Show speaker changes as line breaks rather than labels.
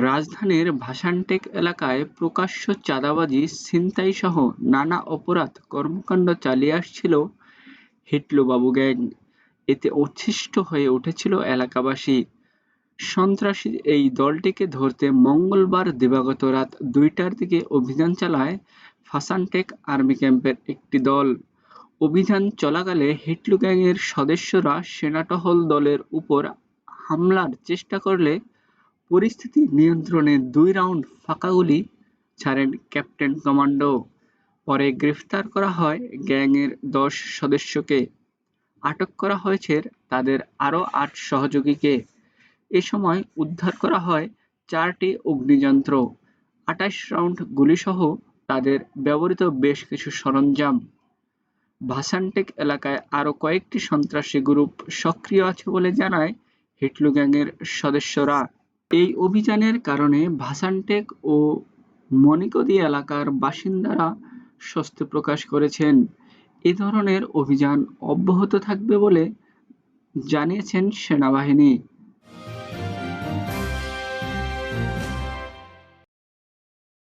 রাজধানীর ভাসানটেক এলাকায় প্রকাশ্য চাঁদাবাজি, ছিনতাইসহ নানা অপরাধ কর্মকাণ্ড চালিয়ে আসছিল হিটলুবাবু গ্যাং। এতে অতিষ্ঠ হয়ে উঠেছিল এলাকাবাসী। সন্ত্রাসী এই দলটিকে ধরতে মঙ্গলবার দিবাগত রাত দুইটার দিকে অভিযান চালায় ভাসানটেক আর্মি ক্যাম্পের একটি দল। অভিযান চলাকালে হিটলু গ্যাংয়ের সদস্যরা সেনাটহল দলের উপর হামলার চেষ্টা করলে পরিস্থিতি নিয়ন্ত্রণে দুই রাউন্ড ফাঁকা গুলি ছাড়েন ক্যাপ্টেন কমান্ডো। পরে গ্রেফতার করা হয় গ্যাংয়ের দশ সদস্যকে। আটক করা হয়েছে তাদের আরও আট সহযোগীকে। এ সময় উদ্ধার করা হয় চারটি অগ্নিযন্ত্র, আটাইশ রাউন্ড গুলিসহ তাদের ব্যবহৃত বেশ কিছু সরঞ্জাম। ভাসানটেক এলাকায় আরও কয়েকটি সন্ত্রাসী গ্রুপ সক্রিয় আছে বলে জানায় হিটলু গ্যাংয়ের সদস্যরা। এই অভিযানের কারণে ভাসানটেক ও মনিকদি এলাকার বাসিন্দারা স্বস্তি প্রকাশ করেছেন। এ ধরনের অভিযান অব্যাহত থাকবে বলে জানিয়েছেন সেনাবাহিনী।